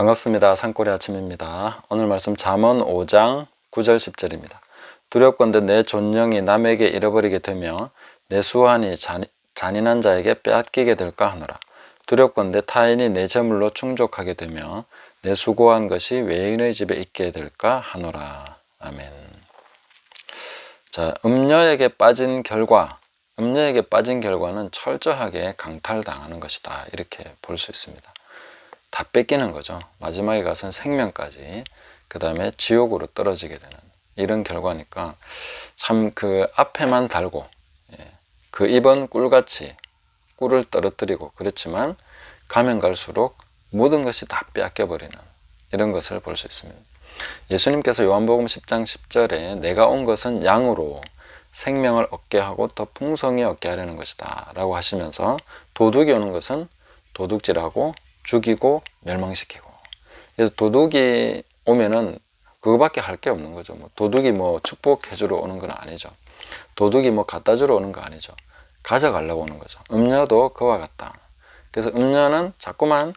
반갑습니다. 산골의 아침입니다. 오늘 말씀 잠언 5장 9절 10절입니다. 두렵건대 내 존령이 남에게 잃어버리게 되며 내 수완이 잔, 잔인한 자에게 빼앗기게 될까 하노라. 두렵건대 타인이 내 재물로 충족하게 되며 내 수고한 것이 외인의 집에 있게 될까 하노라. 아멘. 자, 음녀에게 빠진 결과, 음녀에게 빠진 결과는 철저하게 강탈당하는 것이다. 이렇게 볼 수 있습니다. 다 뺏기는 거죠. 마지막에 가서는 생명까지, 그 다음에 지옥으로 떨어지게 되는 이런 결과니까 참 그 앞에만 달고, 예, 그 입은 꿀같이 꿀을 떨어뜨리고 그렇지만 가면 갈수록 모든 것이 다 빼앗겨버리는 이런 것을 볼 수 있습니다. 예수님께서 요한복음 10장 10절에 내가 온 것은 양으로 생명을 얻게 하고 더 풍성히 얻게 하려는 것이다 라고 하시면서 도둑이 오는 것은 도둑질하고 죽이고 멸망시키고 그래서 도둑이 오면은 그거밖에 할 게 없는 거죠. 뭐 도둑이 뭐 축복해 주러 오는 건 아니죠. 도둑이 뭐 갖다 주러 오는 거 아니죠. 가져가려고 오는 거죠. 음녀도 그와 같다. 그래서 음녀는 자꾸만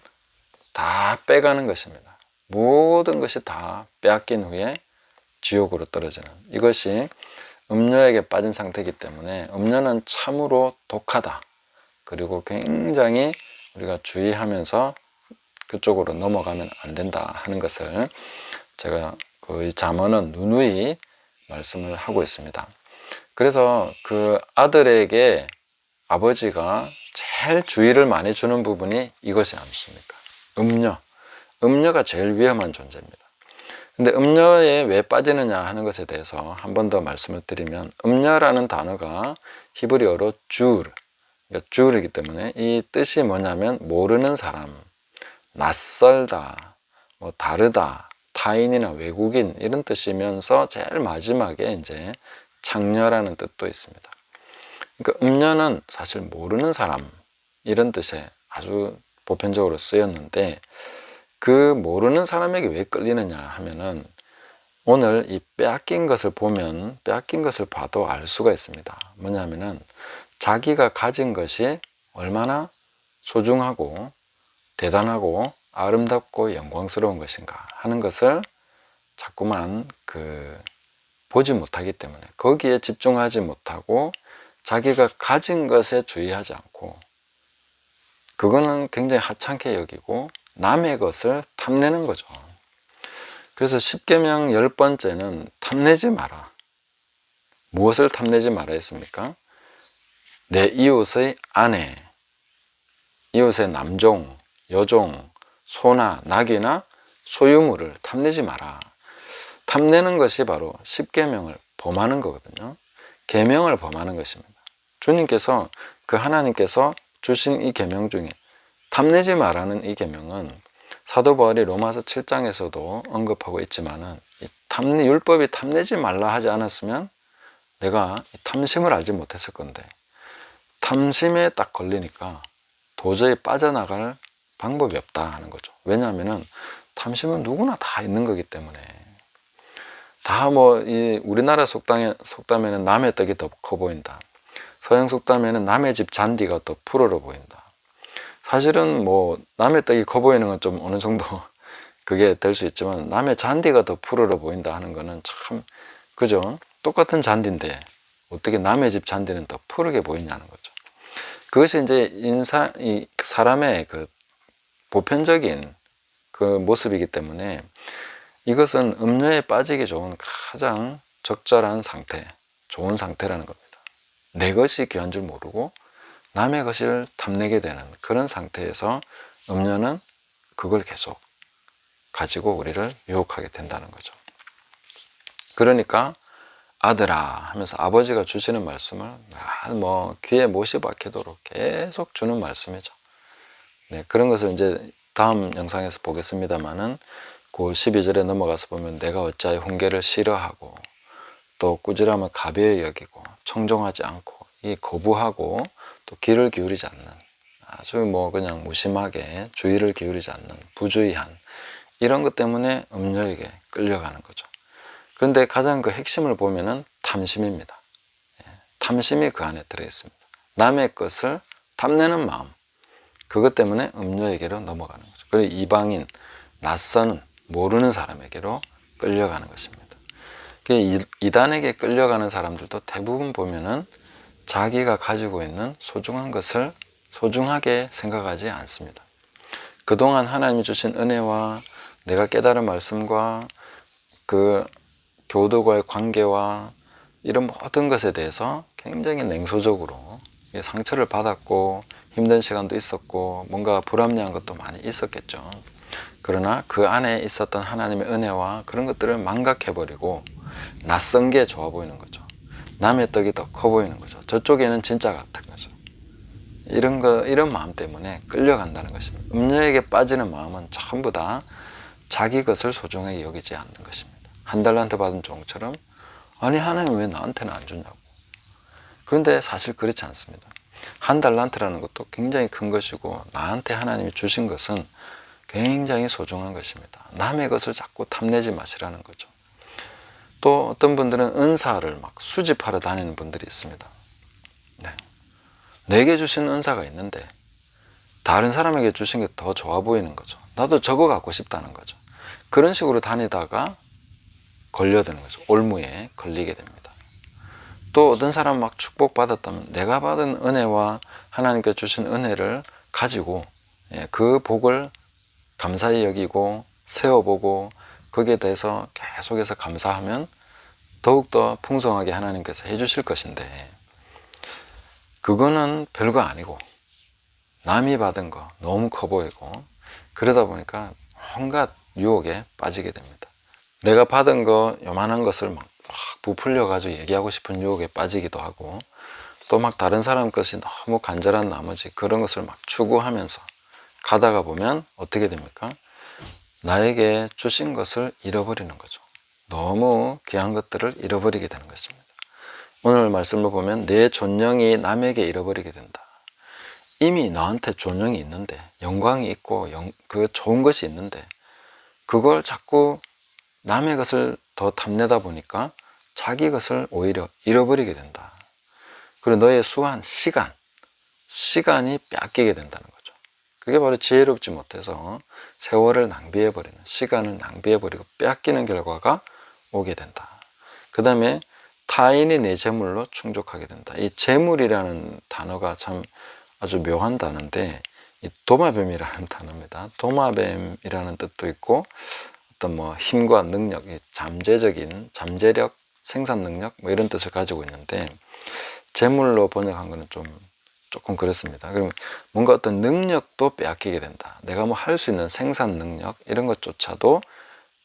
다 빼가는 것입니다. 모든 것이 다 빼앗긴 후에 지옥으로 떨어지는 이것이 음녀에게 빠진 상태이기 때문에 음녀는 참으로 독하다. 그리고 굉장히 우리가 주의하면서 그쪽으로 넘어가면 안 된다 하는 것을 제가 그 잠언은 누누이 말씀을 하고 있습니다. 그래서 그 아들에게 아버지가 제일 주의를 많이 주는 부분이 이것이 아니십니까? 음녀. 음녀가 제일 위험한 존재입니다. 근데 음녀에 왜 빠지느냐 하는 것에 대해서 한 번 더 말씀을 드리면 음녀라는 단어가 히브리어로 줄, 그러니까 줄이기 때문에 이 뜻이 뭐냐면 모르는 사람, 낯설다, 뭐 다르다, 타인이나 외국인 이런 뜻이면서 제일 마지막에 이제 창녀라는 뜻도 있습니다. 그러니까 음녀는 사실 모르는 사람 이런 뜻에 아주 보편적으로 쓰였는데 그 모르는 사람에게 왜 끌리느냐 하면은 오늘 이 빼앗긴 것을 보면 빼앗긴 것을 봐도 알 수가 있습니다. 뭐냐면은 자기가 가진 것이 얼마나 소중하고 대단하고 아름답고 영광스러운 것인가 하는 것을 자꾸만 그 보지 못하기 때문에 거기에 집중하지 못하고 자기가 가진 것에 주의하지 않고 그거는 굉장히 하찮게 여기고 남의 것을 탐내는 거죠. 그래서 10계명 10번째는 탐내지 마라. 무엇을 탐내지 마라 했습니까? 내 이웃의 아내, 이웃의 남종, 여종, 소나 낙이나 소유물을 탐내지 마라. 탐내는 것이 바로 10계명을 범하는 거거든요. 계명을 범하는 것입니다. 주님께서 그 하나님께서 주신 이 계명 중에 탐내지 말라는 이 계명은 사도 바울이 로마서 7장에서도 언급하고 있지만은 탐내 율법이 탐내지 말라 하지 않았으면 내가 탐심을 알지 못했을 건데 탐심에 딱 걸리니까 도저히 빠져나갈 방법이 없다 하는 거죠. 왜냐하면은 탐심은 누구나 다 있는 거기 때문에 다 뭐 이 우리나라 속담에 속담에는 남의 떡이 더 커 보인다. 서양 속담에는 남의 집 잔디가 더 푸르러 보인다. 사실은 뭐 남의 떡이 커 보이는 건 좀 어느 정도 그게 될 수 있지만 남의 잔디가 더 푸르러 보인다 하는 거는 참 그죠? 똑같은 잔디인데 어떻게 남의 집 잔디는 더 푸르게 보이냐는 거죠. 그것이 이제 인사 이 사람의 그 보편적인 그 모습이기 때문에 이것은 음료에 빠지기 좋은 가장 적절한 상태, 좋은 상태라는 겁니다. 내 것이 귀한 줄 모르고 남의 것을 탐내게 되는 그런 상태에서 음료는 그걸 계속 가지고 우리를 유혹하게 된다는 거죠. 그러니까 아들아 하면서 아버지가 주시는 말씀을 뭐 귀에 못이 박히도록 계속 주는 말씀이죠. 네, 그런 것을 이제 다음 영상에서 보겠습니다만은 그 12절에 넘어가서 보면 내가 어찌하여 훈계를 싫어하고 또 꾸지람을 가벼이 여기고 청종하지 않고 이 거부하고 또 귀를 기울이지 않는 아주 뭐 그냥 무심하게 주의를 기울이지 않는 부주의한 이런 것 때문에 음녀에게 끌려가는 거죠. 그런데 가장 그 핵심을 보면은 탐심입니다. 예, 탐심이 그 안에 들어있습니다. 남의 것을 탐내는 마음 그것 때문에 음녀에게로 넘어가는 거죠. 그리고 이방인 낯선 모르는 사람에게로 끌려가는 것입니다. 이단에게 끌려가는 사람들도 대부분 보면은 자기가 가지고 있는 소중한 것을 소중하게 생각하지 않습니다. 그동안 하나님이 주신 은혜와 내가 깨달은 말씀과 그 교도과의 관계와 이런 모든 것에 대해서 굉장히 냉소적으로 상처를 받았고 힘든 시간도 있었고 뭔가 불합리한 것도 많이 있었겠죠. 그러나 그 안에 있었던 하나님의 은혜와 그런 것들을 망각해버리고 낯선 게 좋아 보이는 거죠. 남의 떡이 더 커 보이는 거죠. 저쪽에는 진짜 같은 거죠. 이런 거 이런 마음 때문에 끌려간다는 것입니다. 음녀에게 빠지는 마음은 전부 다 자기 것을 소중하게 여기지 않는 것입니다. 한 달란트 받은 종처럼 아니 하나님 왜 나한테는 안 주냐고. 그런데 사실 그렇지 않습니다. 한 달란트라는 것도 굉장히 큰 것이고 나한테 하나님이 주신 것은 굉장히 소중한 것입니다. 남의 것을 자꾸 탐내지 마시라는 거죠. 또 어떤 분들은 은사를 막 수집하러 다니는 분들이 있습니다. 네. 내게 주신 은사가 있는데 다른 사람에게 주신 게 더 좋아 보이는 거죠. 나도 저거 갖고 싶다는 거죠. 그런 식으로 다니다가 걸려드는 거죠. 올무에 걸리게 됩니다. 또 어떤 사람 막 축복받았다면 내가 받은 은혜와 하나님께 주신 은혜를 가지고 예, 그 복을 감사히 여기고 세워보고 거기에 대해서 계속해서 감사하면 더욱더 풍성하게 하나님께서 해주실 것인데 그거는 별거 아니고 남이 받은 거 너무 커 보이고 그러다 보니까 온갖 유혹에 빠지게 됩니다. 내가 받은 거 요만한 것을 막, 막 부풀려 가지고 얘기하고 싶은 유혹에 빠지기도 하고 또 막 다른 사람 것이 너무 간절한 나머지 그런 것을 막 추구하면서 가다가 보면 어떻게 됩니까? 나에게 주신 것을 잃어버리는 거죠. 너무 귀한 것들을 잃어버리게 되는 것입니다. 오늘 말씀을 보면 내 존영이 남에게 잃어버리게 된다. 이미 너한테 존영이 있는데 영광이 있고 영, 그 좋은 것이 있는데 그걸 자꾸 남의 것을 더 탐내다 보니까 자기 것을 오히려 잃어버리게 된다. 그리고 너의 수한 시간, 시간이 뺏기게 된다는 거죠. 그게 바로 지혜롭지 못해서 세월을 낭비해버리는, 시간을 낭비해버리고 뺏기는 결과가 오게 된다. 그 다음에 타인이 내 재물로 충족하게 된다. 이 재물이라는 단어가 참 아주 묘한 단어인데, 이 도마뱀이라는 단어입니다. 도마뱀이라는 뜻도 있고, 어떤 뭐 힘과 능력, 이 잠재적인 잠재력, 생산 능력 뭐 이런 뜻을 가지고 있는데 재물로 번역한 거는 좀 조금 그렇습니다. 그럼 뭔가 어떤 능력도 빼앗기게 된다. 내가 뭐 할 수 있는 생산 능력 이런 것조차도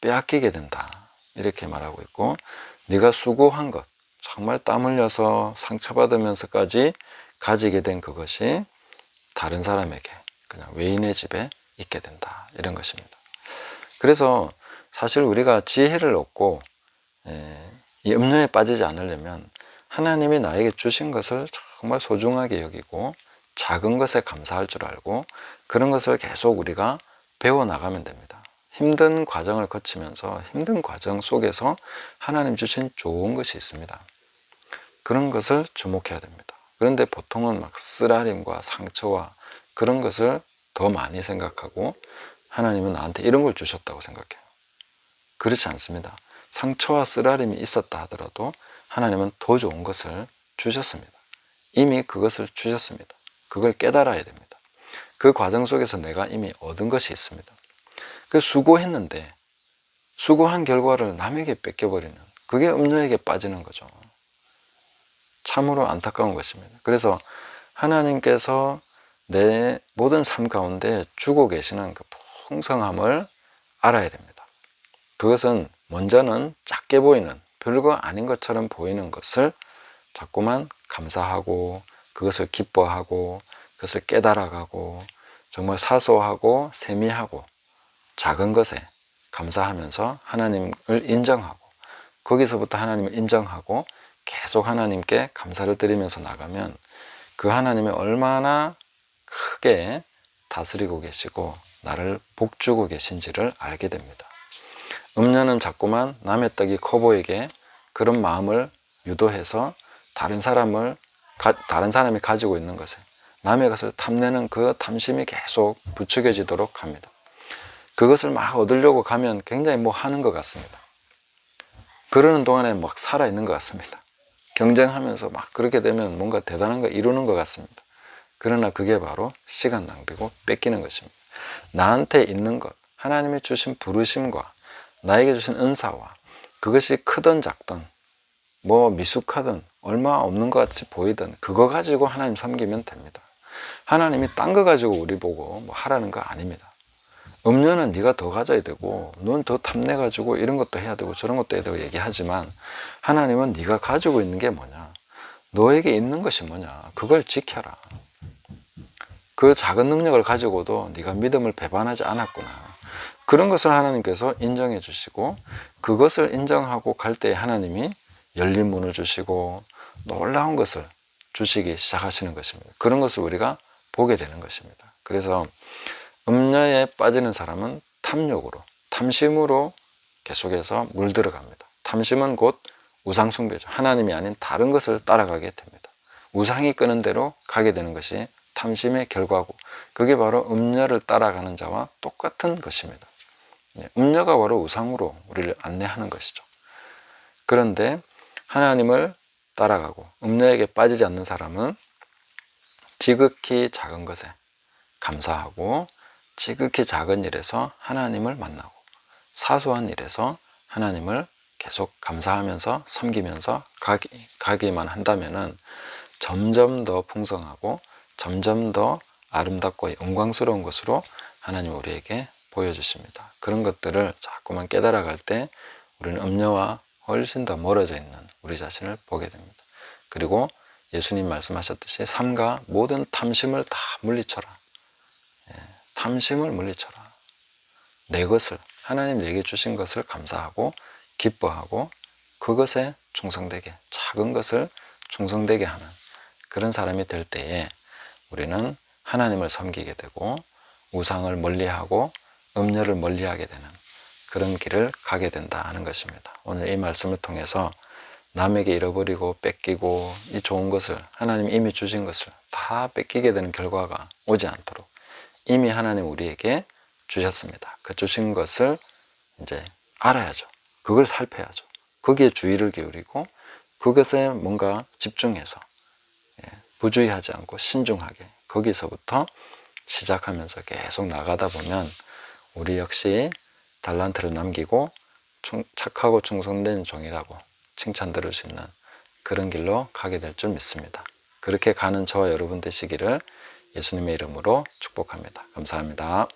빼앗기게 된다. 이렇게 말하고 있고 네가 수고한 것 정말 땀 흘려서 상처받으면서까지 가지게 된 그것이 다른 사람에게 그냥 외인의 집에 있게 된다. 이런 것입니다. 그래서 사실 우리가 지혜를 얻고 예, 이 음료에 빠지지 않으려면 하나님이 나에게 주신 것을 정말 소중하게 여기고 작은 것에 감사할 줄 알고 그런 것을 계속 우리가 배워 나가면 됩니다. 힘든 과정을 거치면서 힘든 과정 속에서 하나님 주신 좋은 것이 있습니다. 그런 것을 주목해야 됩니다. 그런데 보통은 막 쓰라림과 상처와 그런 것을 더 많이 생각하고 하나님은 나한테 이런 걸 주셨다고 생각해요. 그렇지 않습니다. 상처와 쓰라림이 있었다 하더라도 하나님은 더 좋은 것을 주셨습니다. 이미 그것을 주셨습니다. 그걸 깨달아야 됩니다. 그 과정 속에서 내가 이미 얻은 것이 있습니다. 그 수고했는데 수고한 결과를 남에게 뺏겨버리는 그게 음녀에게 빠지는 거죠. 참으로 안타까운 것입니다. 그래서 하나님께서 내 모든 삶 가운데 주고 계시는 그 풍성함을 알아야 됩니다. 그것은 먼저는 작게 보이는 별거 아닌 것처럼 보이는 것을 자꾸만 감사하고 그것을 기뻐하고 그것을 깨달아가고 정말 사소하고 세미하고 작은 것에 감사하면서 하나님을 인정하고 거기서부터 하나님을 인정하고 계속 하나님께 감사를 드리면서 나가면 그 하나님이 얼마나 크게 다스리고 계시고 나를 복주고 계신지를 알게 됩니다. 음녀는 자꾸만 남의 떡이 커 보이게 그런 마음을 유도해서 다른 사람을 가, 다른 사람이 가지고 있는 것에 남의 것을 탐내는 그 탐심이 계속 부추겨지도록 합니다. 그것을 막 얻으려고 가면 굉장히 뭐 하는 것 같습니다. 그러는 동안에 막 살아있는 것 같습니다. 경쟁하면서 막 그렇게 되면 뭔가 대단한 거 이루는 것 같습니다. 그러나 그게 바로 시간 낭비고 뺏기는 것입니다. 나한테 있는 것, 하나님이 주신 부르심과 나에게 주신 은사와 그것이 크든 작든 뭐 미숙하든 얼마 없는 것 같이 보이든 그거 가지고 하나님 섬기면 됩니다. 하나님이 딴 거 가지고 우리 보고 뭐 하라는 거 아닙니다. 음료는 네가 더 가져야 되고 넌더 탐내 가지고 이런 것도 해야 되고 저런 것도 해야 되고 얘기하지만 하나님은 네가 가지고 있는 게 뭐냐 너에게 있는 것이 뭐냐 그걸 지켜라 그 작은 능력을 가지고도 네가 믿음을 배반하지 않았구나 그런 것을 하나님께서 인정해 주시고 그것을 인정하고 갈 때 하나님이 열린 문을 주시고 놀라운 것을 주시기 시작하시는 것입니다 그런 것을 우리가 보게 되는 것입니다 그래서 음녀에 빠지는 사람은 탐욕으로, 탐심으로 계속해서 물들어갑니다. 탐심은 곧 우상숭배죠. 하나님이 아닌 다른 것을 따라가게 됩니다. 우상이 끄는 대로 가게 되는 것이 탐심의 결과고, 그게 바로 음녀를 따라가는 자와 똑같은 것입니다. 예, 음녀가 바로 우상으로 우리를 안내하는 것이죠. 그런데 하나님을 따라가고 음녀에게 빠지지 않는 사람은 지극히 작은 것에 감사하고 지극히 작은 일에서 하나님을 만나고 사소한 일에서 하나님을 계속 감사하면서 섬기면서 가기, 가기만 한다면은 점점 더 풍성하고 점점 더 아름답고 영광스러운 것으로 하나님 우리에게 보여주십니다. 그런 것들을 자꾸만 깨달아갈 때 우리는 음녀와 훨씬 더 멀어져 있는 우리 자신을 보게 됩니다. 그리고 예수님 말씀하셨듯이 삼가 모든 탐심을 다 물리쳐라. 탐심을 물리쳐라. 내 것을, 하나님 내게 주신 것을 감사하고 기뻐하고 그것에 충성되게, 작은 것을 충성되게 하는 그런 사람이 될 때에 우리는 하나님을 섬기게 되고 우상을 멀리하고 음녀를 멀리하게 되는 그런 길을 가게 된다 하는 것입니다. 오늘 이 말씀을 통해서 남에게 잃어버리고 뺏기고 이 좋은 것을 하나님 이미 주신 것을 다 뺏기게 되는 결과가 오지 않도록 이미 하나님 우리에게 주셨습니다. 그 주신 것을 이제 알아야죠. 그걸 살펴야죠. 거기에 주의를 기울이고 그것에 뭔가 집중해서 예, 부주의하지 않고 신중하게 거기서부터 시작하면서 계속 나가다 보면 우리 역시 달란트를 남기고 착하고 충성된 종이라고 칭찬 들을 수 있는 그런 길로 가게 될 줄 믿습니다. 그렇게 가는 저와 여러분 되시기를 예수님의 이름으로 축복합니다. 감사합니다.